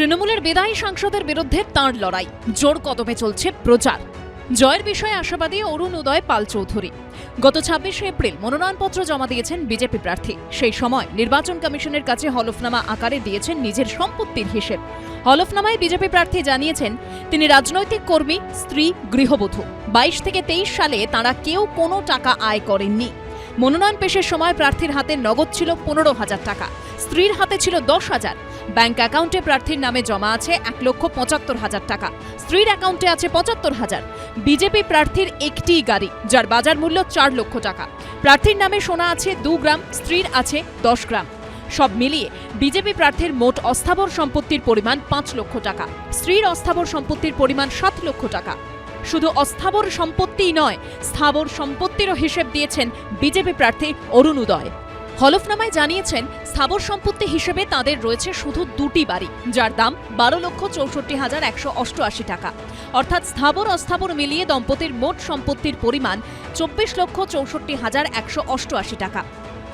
তৃণমূলের বিদায়ী সাংসদের বিরুদ্ধে তাঁর লড়াই। জোর কদমে চলছে প্রচার। জয়ের বিষয়ে আশাবাদী অরুণ উদয় পাল চৌধুরী। গত ছাব্বিশে এপ্রিল মনোনয়নপত্র জমা দিয়েছেন বিজেপি প্রার্থী। সেই সময় নির্বাচন কমিশনের কাছে হলফনামা আকারে দিয়েছেন নিজের সম্পত্তির হিসেব। হলফনামায় বিজেপি প্রার্থী জানিয়েছেন, তিনি রাজনৈতিক কর্মী, স্ত্রী, গৃহবধূ। বাইশ থেকে তেইশ সালে তাঁরা কেউ কোনো টাকা আয় করেননি। মনোনয়ন পেশের সময় প্রার্থীর হাতে নগদ ছিল পনেরো হাজার টাকা। স্ত্রীর হাতে ছিল দশ হাজার। ব্যাংক অ্যাকাউন্টে প্রার্থীর নামে জমা আছে এক লক্ষ পঁচাত্তর হাজার টাকা। স্ত্রীর অ্যাকাউন্টে আছে পঁচাত্তর হাজার। বিজেপি প্রার্থীর একটিই গাড়ি, যার বাজার মূল্য চার লক্ষ টাকা। প্রার্থীর নামে সোনা আছে দু গ্রাম, স্ত্রীর আছে দশ গ্রাম। সব মিলিয়ে বিজেপি প্রার্থীর মোট অস্থাবর সম্পত্তির পরিমাণ পাঁচ লক্ষ টাকা। স্ত্রীর অস্থাবর সম্পত্তির পরিমাণ সাত লক্ষ টাকা। শুধু অস্থাবর সম্পত্তিই নয়, স্থাবর সম্পত্তিরও হিসেব দিয়েছেন বিজেপি প্রার্থী অরুণ উদয় হলফনামায় জানিয়েছেন স্থাবর সম্পত্তি হিসেবে তাদের রয়েছে শুধু দুটি বাড়ি, যার দাম বারো লক্ষ চৌষট্টি হাজার একশো অষ্টআশি টাকা। অর্থাৎ স্থাবর অস্থাবর মিলিয়ে দম্পতির মোট সম্পত্তির পরিমাণ চব্বিশ লক্ষ চৌষট্টি হাজার একশো অষ্টআশি টাকা।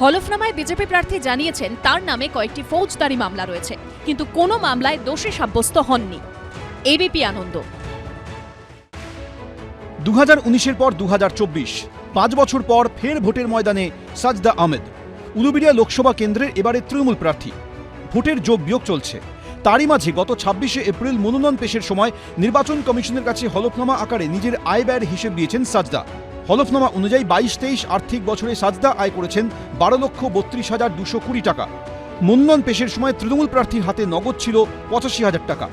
হলফনামায় বিজেপি প্রার্থী জানিয়েছেন, তার নামে কয়েকটি ফৌজদারি মামলা রয়েছে, কিন্তু কোনো মামলায় দোষী সাব্যস্ত হননি। এবিপি আনন্দ। দু হাজার উনিশের পর দু হাজার চব্বিশ, পাঁচ বছর পর ফের ভোটের ময়দানে সাজদা আহমেদ। উলুবিড়িয়া লোকসভা কেন্দ্রের এবারে তৃণমূল প্রার্থী। ভোটের যোগ বিয়োগ চলছে। তারই মাঝে গত ছাব্বিশে এপ্রিল মনোনয়ন পেশের সময় নির্বাচন কমিশনের কাছে হলফনামা আকারে নিজের আয় ব্যয়ের হিসেব দিয়েছেন সাজদা। হলফনামা অনুযায়ী বাইশ তেইশ আর্থিক বছরে সাজদা আয় করেছেন বারো লক্ষ বত্রিশ হাজার দুশো কুড়ি টাকা। মনোনয়ন পেশের সময় তৃণমূল প্রার্থীর হাতে নগদ ছিল পঁচাশি হাজার টাকা।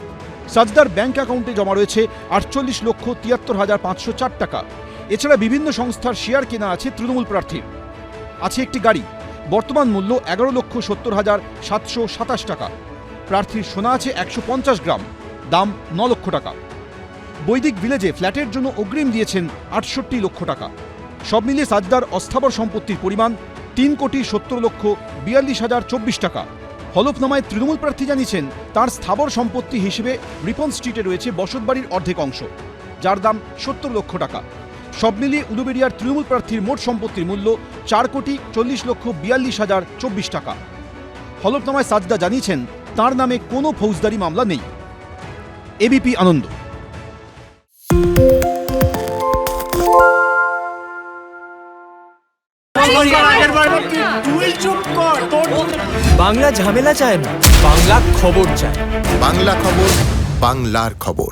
সাজদার ব্যাংক অ্যাকাউন্টে জমা রয়েছে আটচল্লিশ লক্ষ তিয়াত্তর হাজার পাঁচশো চার টাকা। এছাড়া বিভিন্ন সংস্থার শেয়ার কেনা আছে তৃণমূল প্রার্থীর। আছে একটি গাড়ি। বর্তমান মূল্য এগারো লক্ষ সত্তর হাজার সাতশো সাতাশ টাকা। প্রার্থীর সোনা আছে একশো পঞ্চাশ গ্রাম, দাম ন লক্ষ টাকা। বৈদিক ভিলেজে ফ্ল্যাটের জন্য অগ্রিম দিয়েছেন আটষট্টি লক্ষ টাকা। সব মিলিয়ে সাজদার অস্থাবর সম্পত্তির পরিমাণ তিন কোটি সত্তর লক্ষ বিয়াল্লিশ হাজার চব্বিশ টাকা। হলফনামায় তৃণমূল প্রার্থী জানিয়েছেন, তার স্থাবর সম্পত্তি হিসেবে রিপন স্ট্রিটে রয়েছে বসতবাড়ির অর্ধেক অংশ, যার দাম সত্তর লক্ষ টাকা। সব মিলিয়ে উলুবেড়িয়ার তৃণমূল প্রার্থীর মোট সম্পত্তির মূল্য চার কোটি চল্লিশ লক্ষ বিয়াল্লিশ হাজার চব্বিশ টাকা। হলফনামায় সাজদা জানিয়েছেন তার নামে কোনো ফৌজদারি মামলা নেই। এবিপি আনন্দ। বাংলা ঝামেলা চায় না বাংলা খবর চায়। বাংলা খবর বাংলার খবর।